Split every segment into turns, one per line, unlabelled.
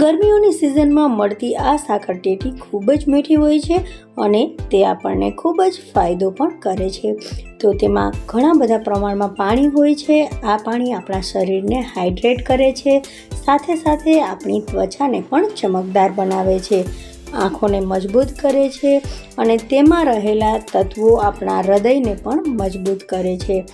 ગરમીઓની સિઝનમાં મળતી આ સાકર ટેટી ખૂબ જ મીઠી હોય છે અને તે આપણને ખૂબ જ ફાયદો પણ કરે છે. તો તેમાં ઘણા બધા પ્રમાણમાં પાણી હોય છે. આ પાણી આપણા શરીરને હાઇડ્રેટ કરે છે. સાથે સાથે આપણી ત્વચાને પણ ચમકદાર બનાવે છે. આંખોને મજબૂત કરે છે અને તેમાં રહેલા તત્વો આપણા હૃદયને પણ મજબૂત કરે છે.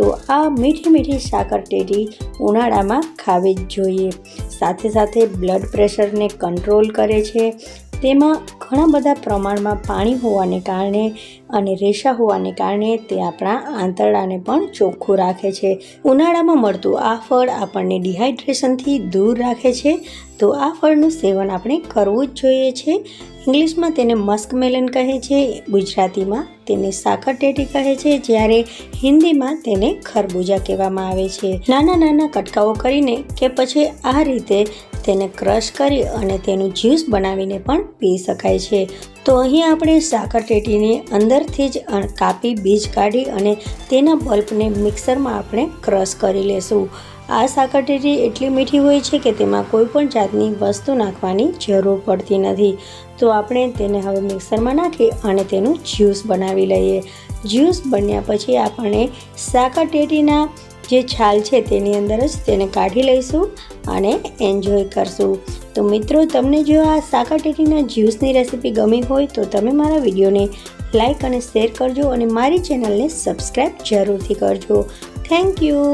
તો આ મીઠી મીઠી સાકર ટેરી ઉનાળામાં ખાવી જ જોઈએ. સાથે સાથે બ્લડ પ્રેશરને કંટ્રોલ કરે છે. તેમાં ઘણા બધા પ્રમાણમાં પાણી હોવાને કારણે અને રેશા હોવાને કારણે તે આપણા આંતરડાને પણ ચોખ્ખું રાખે છે. ઉનાળામાં મળતું આ ફળ આપણને ડિહાઇડ્રેશનથી દૂર રાખે છે. તો આ ફળનું સેવન આપણે કરવું જ જોઈએ છે. ઇંગ્લિશમાં તેને મસ્કમેલન કહે છે. ગુજરાતીમાં તેને સાકર ટેટી કહે છે. જ્યારે હિન્દીમાં તેને ખરબૂજા કહેવામાં આવે છે. નાના નાના કટકાઓ કરીને કે પછી આ રીતે તેને ક્રશ કરી અને તેનું જ્યુસ બનાવીને પણ પી શકાય છે. તો અહીં આપણે સાકર ટેટીને અંદરથી જ કાપી બીજ કાઢી અને તેના બલ્બને મિક્સરમાં આપણે ક્રશ કરી લેશું. આ સાકર ટેટી એટલી મીઠી હોય છે કે તેમાં કોઈ પણ જાતની વસ્તુ નાખવાની જરૂર પડતી નથી. તો આપણે તેને હવે મિક્સરમાં નાખી અને તેનું જ્યુસ બનાવી લઈએ. જ્યુસ બન્યા પછી આપણે સાકર ટેટીના જે છાલ છે તેની અંદર જ તેને કાઢી લઈશું અને એન્જોય કરશું. તો મિત્રો, તમને જો આ સાકર ટેટીના જ્યુસની રેસીપી ગમી હોય તો તમે મારા વિડીયોને લાઇક અને શેર કરજો અને મારી ચેનલને સબસ્ક્રાઈબ જરૂરથી કરજો. Thank you.